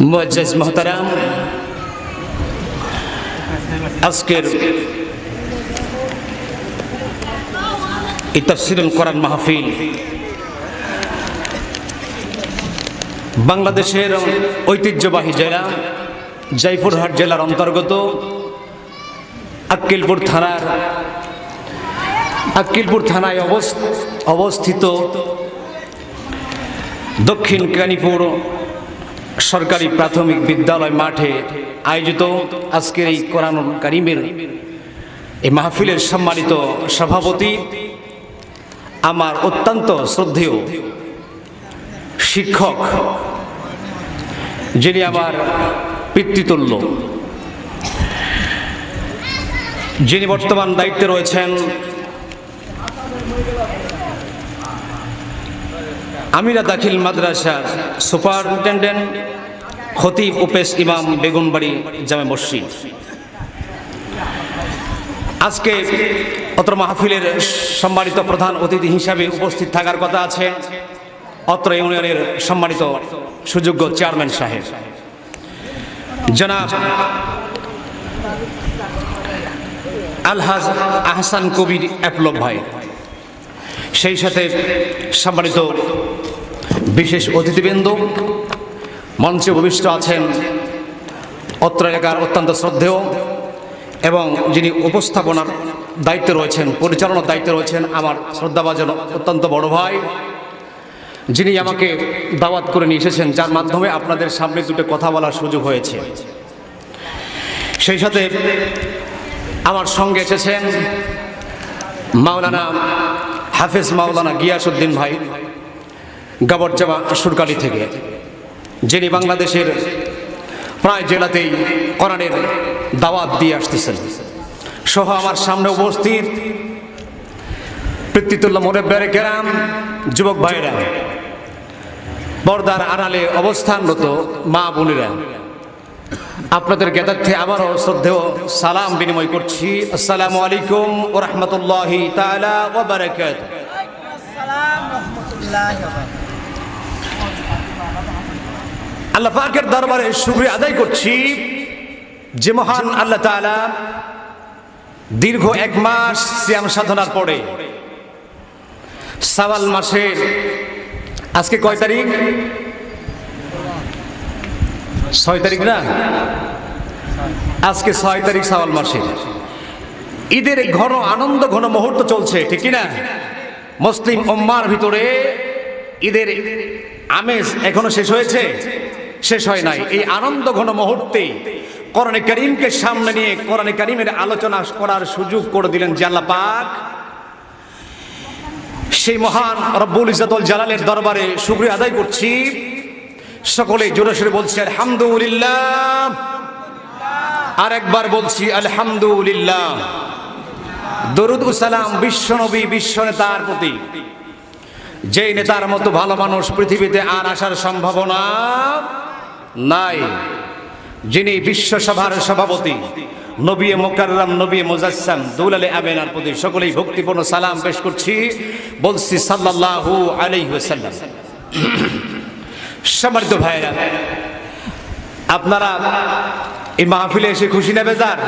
মুআজ্জাজ মোহতারাম, আজকের এই তফসিরুল কোরআন মাহফিল বাংলাদেশের ঐতিহ্যবাহী জেলা, জয়পুরহাট জেলার অন্তর্গত আক্কিলপুর থানার আক্কিলপুর থানায় অবস- অবস্থিত দক্ষিণ কানীপুর সরকারি প্রাথমিক বিদ্যালয় মাঠে আয়োজিত আজকের এই কোরআন কারিমের এই মাহফিলের সম্মানিত সভাপতি, আমার অত্যন্ত শ্রদ্ধেয় শিক্ষক, যিনি আমার পিতৃতুল্য, যিনি বর্তমান দায়িত্বে রয়েছেন আমিরা দাখিল মাদ্রাসার সুপারিনটেন্ডেন্ট খতিব উপেশ ইমাম বেগুনবাড়ি জামে মসজিদ। আজকে অত্র মাহফিলের সম্মানিত প্রধান অতিথি হিসাবে উপস্থিত থাকার কথা আছে, অত্র ইউনিয়নের সম্মানিত সুযোগ্য চেয়ারম্যান সাহেব। জনাব আলহাজ আহসান কবির অ্যাপলব ভাই, সেই সাথে সম্মানিত বিশেষ অতিথিবৃন্দ মঞ্চে ভূমিষ্ঠ আছেন অত্র এলাকার অত্যন্ত শ্রদ্ধেয় এবং যিনি উপস্থাপনার দায়িত্বে রয়েছেন, পরিচালনার দায়িত্বে রয়েছেন আমার শ্রদ্ধাভাজন অত্যন্ত বড় ভাই। যিনি আমাকে দাওয়াত করে নিয়ে এসেছেন, যার মাধ্যমে আপনাদের সামনে দুটো কথা বলার সুযোগ হয়েছে। সেই সাথে আমার সঙ্গে এসেছেন মাওলানা হাফেজ মাওলানা গিয়াসুদ্দিন ভাই, গাবরজামা সুরকালি থেকে। যিনি বাংলাদেশের প্রায় জেলাতেই কোরআনের দাওয়াত দিয়ে আসতেছেন। সহ আমার সামনে উপস্থিত পিতৃতুল্লাহ মোরেব্বের কেরাম, যুবক ভাইরা পর্দার আড়ালে অবস্থানরত মা বোনেরা, আপনাদের জ্ঞাতার্থে আবারও শ্রদ্ধেয় সালাম বিনিময় করছি। আসসালামু আলাইকুম ও রহমতুল্লাহি তালা ও বারাকাত আসসালাম রহমতুল্লাহ আল্লাহ পাকের দরবারে শুক্রিয়া আদায় করছি যে মহান আল্লাহ তাআলা দীর্ঘ এক মাস সিয়াম সাধনার পরে সাওয়াল মাসের আজকে কয় তারিখ? ছয় তারিখ না? আজকে ছয় তারিখ সাওয়াল মাসের। ঈদের ঘন আনন্দ, ঘন মুহূর্ত চলছে, ঠিক না মুসলিম উম্মার ভিতরে ঈদের আমেজ এখনও শেষ হয়েছে? শেষ হয় নাই। এই আনন্দ ঘন মুহূর্তে কোরআনে করিমকে সামনে নিয়ে কোরআনে করিমের আলোচনা করার সুযোগ করে দিলেন জাল্লা পাক সেই মহান রব্বুল ইজাতুল জালালের দরবারে শুকরিয়া আদায় করছি। সকলে জোরে সোরে বলছি, আলহামদুলিল্লাহ। আর একবার বলছি, আলহামদুলিল্লাহ। দরুদ সালাম বিশ্বনবী বিশ্ব নেতার প্রতি। যেই নেতার মতো ভালো মানুষ পৃথিবীতে আর আসার সম্ভাবনা নাই, যিনি বিশ্বসভার সভাপতি, নবী মোকাররাম, নবী মুজাসসাম, দৌলালে আবেনার প্রতি সকলেই ভক্তিপূর্ণ সালাম পেশ করছি, বলছি সাল্লাল্লাহু আলাইহি ওয়াসাল্লাম। সম্মানিত ভাইরা আপনারা এই মাহফিলে এসে খুশি নেবে যার